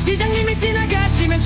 시장님이 지나가시면